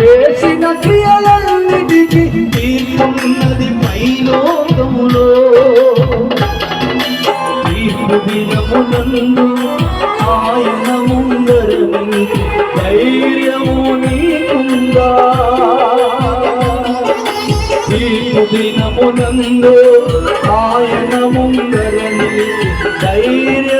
చేసిన క్రియలన్నిటికి తీర్పున్నది పైలోకములో. తీర్పు దినమునందు ఆయన ముందరని ధైర్యము నీకుందా? తీర్పు దినమునందు ఆయన ముందరని ధైర్యం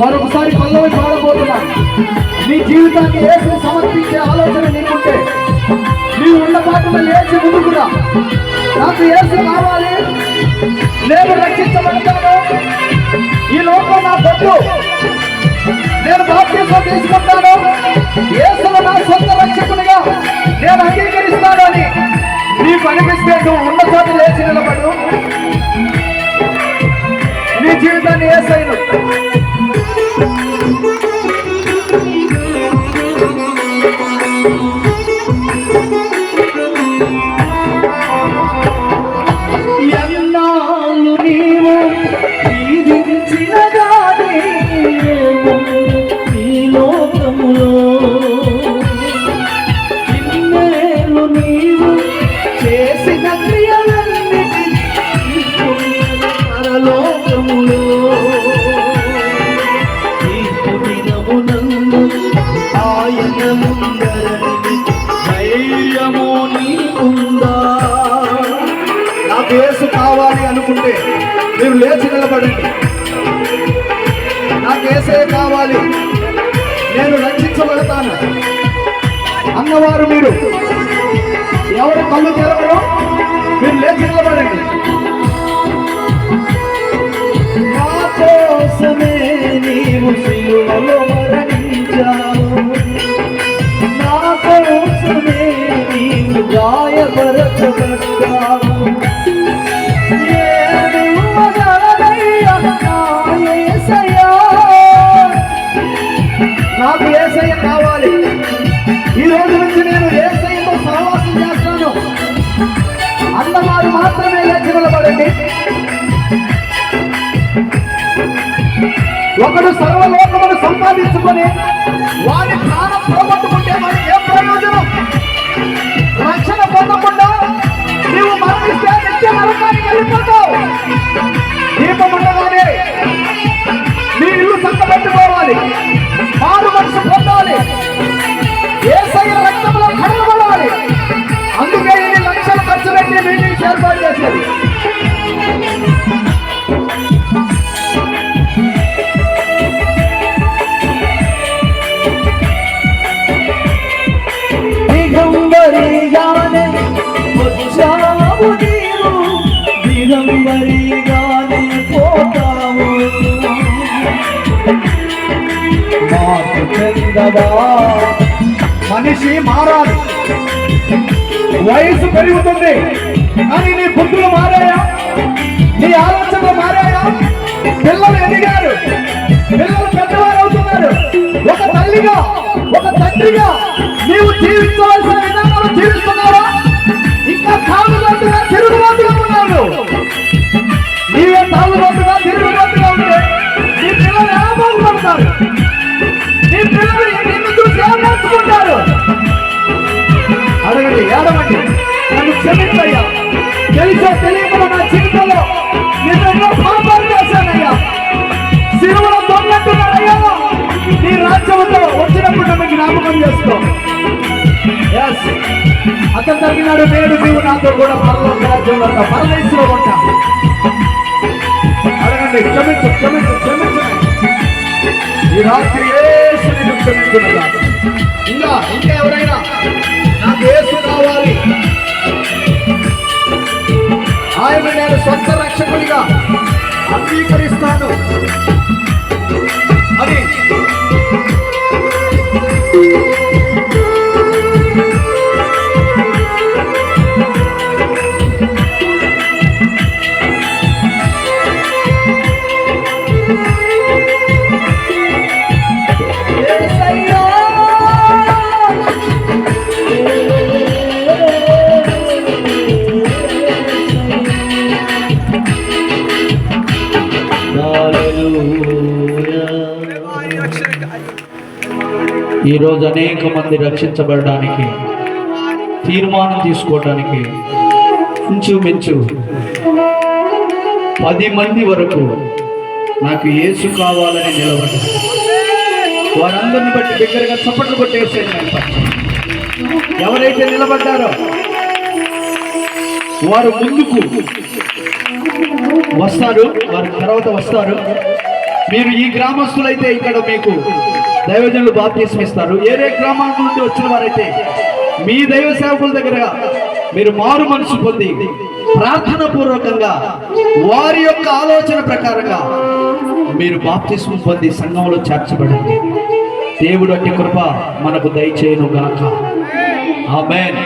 మరొకసారి పల్లవి పాడబోతున్నా. నీ జీవితాన్ని ఏసు సమర్పించే ఆలోచన నీకుంటే నీవు ఉన్న పాటలు ఏసి ముందుకురా. నాకు ఏసు కావాలి. నేను రక్షించబడతాను. ఈ లోపల నా పొద్దు నేను బాప్తిజం తీసుకుంటాను. ఏసులో నా సొంత రక్షకునిగా నేను అంగీకరిస్తాను అని నీకు అనిపిస్తే నువ్వు ఉన్న చోట లేచి నిలబడు. పరలోకములో దినమునందు ఆయన ముందరని ధైర్యము నీకుందా? నాకు యేసు కావాలి అనుకుంటే మీరు లేచి నిలబడండి నాకు ఏసే కావాలి. నేను రక్షించబడతాను. అన్నవారు మీరు. ఎవరు కళ్ళు తెరవరు? మీరు ఏసయ్య కావాలి. ఈ రోజు నుంచి నేను ఏసయ్యతో సహవాసం చేస్తాను. అన్నవారు మాత్రమే లేచి నిలబడండి. ఒకడు సర్వలోకమును సంపాదించుకొని వారి ప్రాణం పోగొట్టుకుంటే మనకి ఏం ప్రయోజనం? రక్షణ పొందకుండా నీవు మరణిస్తే నిత్య నరకానికి వెళ్ళిపోతావు. దీపం చెందవా మనిషి మారాలి. వయసు పెరుగుతుంది. కానీ నీ బుద్ధులు మారాయా? నీ ఆలోచనలు మారాయా? పిల్లలు ఎదిగారు. పిల్లలు పెద్దవారు అవుతున్నారు ఒక తల్లిగా ఒక తండ్రిగా నీవు జీవించవలసిన క్షమించయ్యా తెలుసో తెలియకుండా నా జీవితంలో నేను పాపాలు చేశానయ్యా. సిరువులో దొంగంటున్నాడయ్యా నీ రాజ్యంతో వచ్చినప్పుడు నన్ను జ్ఞాపకం చేసుకో. అతను తగ్గినాడు నేను నీవు నాతో కూడా పరలోక రాజ్యంలో ఉంటా పరదేశంలో ఉంటా. అడగండి క్షమించు క్షమించు క్షమించు. ఈ రాత్రి ఏ నిన్ను క్షమించునుగా ఇంకా ఇంకా ఎవరైనా ఆయన నేను సొంత రక్షకుడిగా అంగీకరిస్తాను. ఈరోజు అనేక మంది రక్షించబడడానికి తీర్మానం తీసుకోవడానికి ఇంచుమించు పది మంది వరకు నాకు ఏసు కావాలని నిలబడ్డారు. వారందరిని బట్టి దగ్గరగా చప్పట్లు కొట్టేసాను నేను ఎవరైతే నిలబడ్డారో వారు ముందుకు వస్తారు వారు తర్వాత వస్తారు. మీరు ఈ గ్రామస్తులైతే ఇక్కడ మీకు దైవజనులు బాప్తీసం ఇస్తారు ఏరే గ్రామాల నుండి వచ్చిన వారైతే మీ దైవ సేవకుల దగ్గర మీరు మారు మనసు పొంది ప్రార్థన పూర్వకంగా వారి యొక్క ఆలోచన ప్రకారంగా మీరు బాప్తిస్మం పొంది సంఘంలో చేర్చబడండి. దేవుడు అట్టి కృప మనకు దయచేయను గాక ఆమెన్.